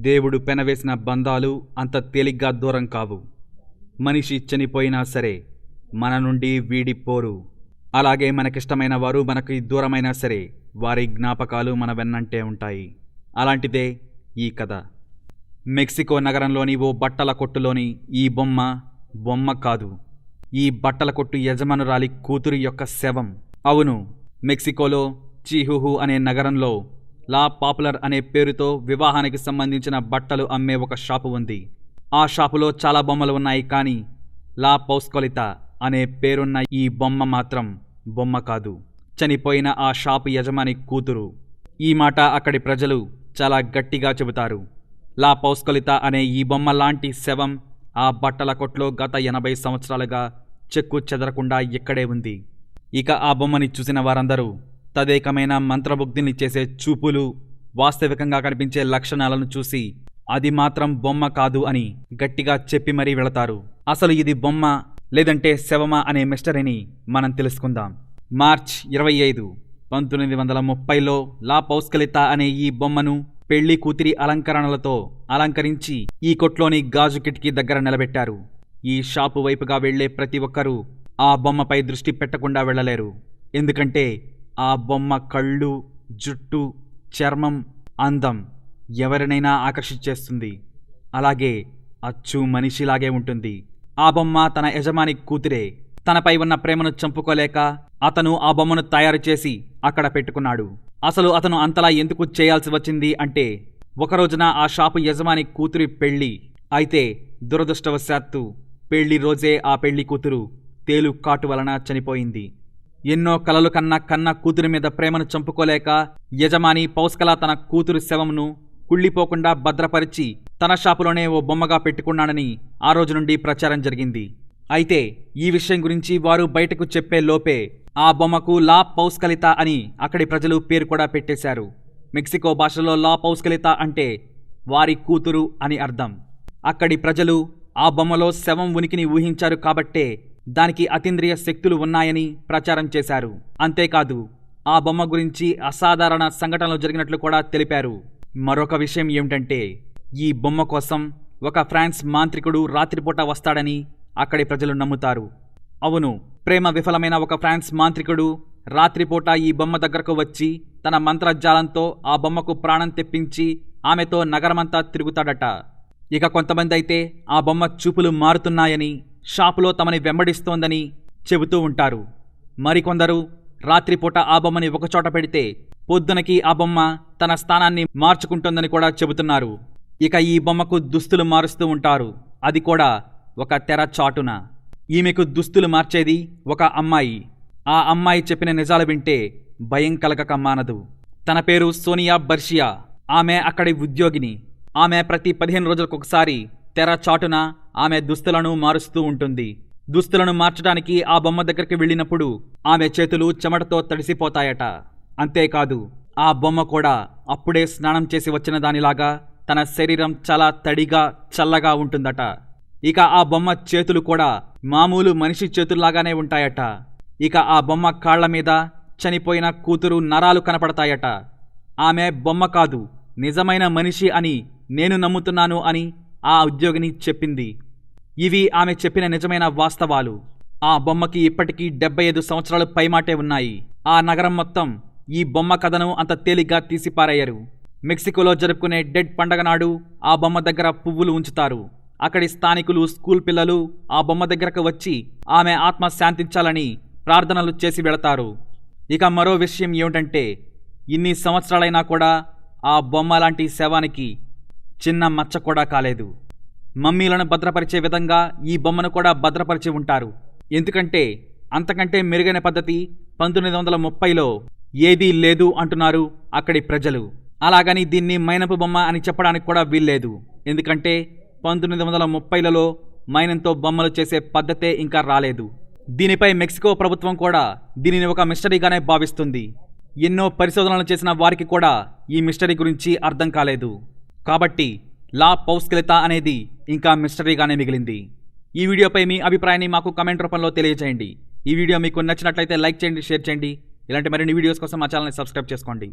దేవుడు పెనవేసిన బంధాలు అంత తేలిగ్గా దూరం కావు. మనిషి చనిపోయినా సరే మన నుండి వీడిపోరు. అలాగే మనకిష్టమైన వారు మనకి దూరమైనా సరే వారి జ్ఞాపకాలు మన వెన్నంటే ఉంటాయి. అలాంటిదే ఈ కథ. మెక్సికో నగరంలోని ఓ బట్టల కొట్టులోని ఈ బొమ్మ బొమ్మ కాదు. ఈ బట్టల కొట్టు యజమానురాలి కూతురి యొక్క శవం. అవును మెక్సికోలో చిహుహు అనే నగరంలో లా పాపులర్ అనే పేరుతో వివాహానికి సంబంధించిన బట్టలు అమ్మే ఒక షాపు ఉంది. ఆ షాపులో చాలా బొమ్మలు ఉన్నాయి కానీ లా పౌస్కొలిత అనే పేరున్న ఈ బొమ్మ మాత్రం బొమ్మ కాదు. చనిపోయిన ఆ షాపు యజమాని కూతురు. ఈ మాట అక్కడి ప్రజలు చాలా గట్టిగా చెబుతారు. లా పౌస్కొలిత అనే ఈ బొమ్మ లాంటి శవం ఆ బట్టల కొట్లో గత ఎనభై సంవత్సరాలుగా చెక్కు చెదరకుండా ఇక్కడే ఉంది. ఇక ఆ బొమ్మని చూసిన వారందరూ తదేకమైన మంత్రముగ్ధిని చేసే చూపులు వాస్తవికంగా కనిపించే లక్షణాలను చూసి అది మాత్రం బొమ్మ కాదు అని గట్టిగా చెప్పి మరీ వెళతారు. అసలు ఇది బొమ్మ లేదంటే శవమా అనే మిస్టరీని మనం తెలుసుకుందాం. మార్చ్ ఇరవై ఐదు పంతొమ్మిది వందల ముప్పైలో లా పౌస్కలిత అనే ఈ బొమ్మను పెళ్ళి కూతురి అలంకరణలతో అలంకరించి ఈ కొట్లోని గాజు కిటికీ దగ్గర నిలబెట్టారు. ఈ షాపు వైపుగా వెళ్ళే ప్రతి ఒక్కరూ ఆ బొమ్మపై దృష్టి పెట్టకుండా వెళ్ళలేరు. ఎందుకంటే ఆ బొమ్మ కళ్ళు జుట్టు చర్మం అందం ఎవరినైనా ఆకర్షించేస్తుంది. అలాగే అచ్చు మనిషిలాగే ఉంటుంది. ఆ బొమ్మ తన యజమాని కూతురే. తనపై ఉన్న ప్రేమను చంపుకోలేక అతను ఆ బొమ్మను తయారు చేసి అక్కడ పెట్టుకున్నాడు. అసలు అతను అంతలా ఎందుకు చేయాల్సి వచ్చింది అంటే ఒకరోజున ఆ షాపు యజమాని కూతురి పెళ్ళి. అయితే దురదృష్టవశాత్తు పెళ్ళి రోజే ఆ పెళ్ళి కూతురు తేలు కాటు వలన చనిపోయింది. ఎన్నో కలలు కన్న కన్న కూతురి మీద ప్రేమను చంపుకోలేక యజమాని పౌస్కల తన కూతురు శవంను కుళ్ళిపోకుండా భద్రపరిచి తన షాపులోనే ఓ బొమ్మగా పెట్టుకున్నాడని ఆ రోజు నుండి ప్రచారం జరిగింది. అయితే ఈ విషయం గురించి వారు బయటకు చెప్పే లోపే ఆ బొమ్మకు లా పౌస్కలిత అని అక్కడి ప్రజలు పేరు కూడా పెట్టేశారు. మెక్సికో భాషలో లా పౌస్కలిత అంటే వారి కూతురు అని అర్థం. అక్కడి ప్రజలు ఆ బొమ్మలో శవం ఉనికిని ఊహించారు కాబట్టే దానికి అతీంద్రియ శక్తులు ఉన్నాయని ప్రచారం చేశారు. అంతేకాదు ఆ బొమ్మ గురించి అసాధారణ సంఘటనలు జరిగినట్లు కూడా తెలిపారు. మరొక విషయం ఏమిటంటే ఈ బొమ్మ కోసం ఒక ఫ్రాన్స్ మాంత్రికుడు రాత్రిపూట వస్తాడని అక్కడి ప్రజలు నమ్ముతారు. అవును ప్రేమ విఫలమైన ఒక ఫ్రాన్స్ మాంత్రికుడు రాత్రిపూట ఈ బొమ్మ దగ్గరకు వచ్చి తన మంత్రజాలంతో ఆ బొమ్మకు ప్రాణం తెప్పించి ఆమెతో నగరమంతా తిరుగుతాడట. ఇక కొంతమంది అయితే ఆ బొమ్మ చూపులు మారుతున్నాయని షాపులో తమని వెంబడిస్తోందని చెబుతూ ఉంటారు. మరికొందరు రాత్రిపూట ఆ బొమ్మని ఒకచోట పెడితే పొద్దునకి ఆ బొమ్మ తన స్థానాన్ని మార్చుకుంటుందని కూడా చెబుతున్నారు. ఇక ఈ బొమ్మకు దుస్తులు మారుస్తూ ఉంటారు. అది కూడా ఒక తెర చాటున. ఈమెకు దుస్తులు మార్చేది ఒక అమ్మాయి. ఆ అమ్మాయి చెప్పిన నిజాలు వింటే భయం కలగక మానదు. తన పేరు సోనియా బర్షియా. ఆమె అక్కడి ఉద్యోగిని. ఆమె ప్రతి పదిహేను రోజులకొకసారి తెర చాటున ఆమె దుస్తులను మారుస్తూ ఉంటుంది. దుస్తులను మార్చడానికి ఆ బొమ్మ దగ్గరికి వెళ్ళినప్పుడు ఆమె చేతులు చెమటతో తడిసిపోతాయట. అంతేకాదు ఆ బొమ్మ కూడా అప్పుడే స్నానం చేసి వచ్చిన దానిలాగా తన శరీరం చాలా తడిగా చల్లగా ఉంటుందట. ఇక ఆ బొమ్మ చేతులు కూడా మామూలు మనిషి చేతుల్లాగానే ఉంటాయట. ఇక ఆ బొమ్మ కాళ్ళ మీద చనిపోయిన కూతురు నరాలు కనపడతాయట. ఆమె బొమ్మ కాదు నిజమైన మనిషి అని నేను నమ్ముతున్నాను అని ఆ ఉద్యోగిని చెప్పింది. ఇవి ఆమె చెప్పిన నిజమైన వాస్తవాలు. ఆ బొమ్మకి ఇప్పటికీ డెబ్బై ఐదు సంవత్సరాలు పైమాటే ఉన్నాయి. ఆ నగరం మొత్తం ఈ బొమ్మ కథను అంత తేలిగ్గా తీసిపారేయరు. మెక్సికోలో జరుపుకునే డెడ్ పండగ నాడు ఆ బొమ్మ దగ్గర పువ్వులు ఉంచుతారు. అక్కడి స్థానికులు స్కూల్ పిల్లలు ఆ బొమ్మ దగ్గరకు వచ్చి ఆమె ఆత్మ శాంతించాలని ప్రార్థనలు చేసి వెళతారు. ఇక మరో విషయం ఏమిటంటే ఇన్ని సంవత్సరాలైనా కూడా ఆ బొమ్మ లాంటి శవానికి చిన్న మచ్చ కూడా కాలేదు. మమ్మీలను భద్రపరిచే విధంగా ఈ బొమ్మను కూడా భద్రపరిచి ఉంటారు. ఎందుకంటే అంతకంటే మెరుగైన పద్ధతి పంతొమ్మిది వందల ముప్పైలో ఏదీ లేదు అంటున్నారు అక్కడి ప్రజలు. అలాగని దీన్ని మైనపు బొమ్మ అని చెప్పడానికి కూడా వీల్లేదు. ఎందుకంటే పంతొమ్మిది వందల ముప్పైలలో మైనంతో బొమ్మలు చేసే పద్ధతే ఇంకా రాలేదు. దీనిపై మెక్సికో ప్రభుత్వం కూడా దీనిని ఒక మిస్టరీగానే భావిస్తుంది. ఎన్నో పరిశోధనలు చేసిన వారికి కూడా ఈ మిస్టరీ గురించి అర్థం కాలేదు. కాబట్టి లా పౌస్కిలిత అనేది ఇంకా మిస్టరీగానే మిగిలింది. ఈ వీడియోపై మీ అభిప్రాయాన్ని మాకు కమెంట్ రూపంలో తెలియజేయండి. ఈ వీడియో మీకు నచ్చినట్లయితే లైక్ చేయండి షేర్ చేయండి. ఇలాంటి మరిన్ని వీడియోస్ కోసం మా ఛానల్ని సబ్స్క్రైబ్ చేసుకోండి.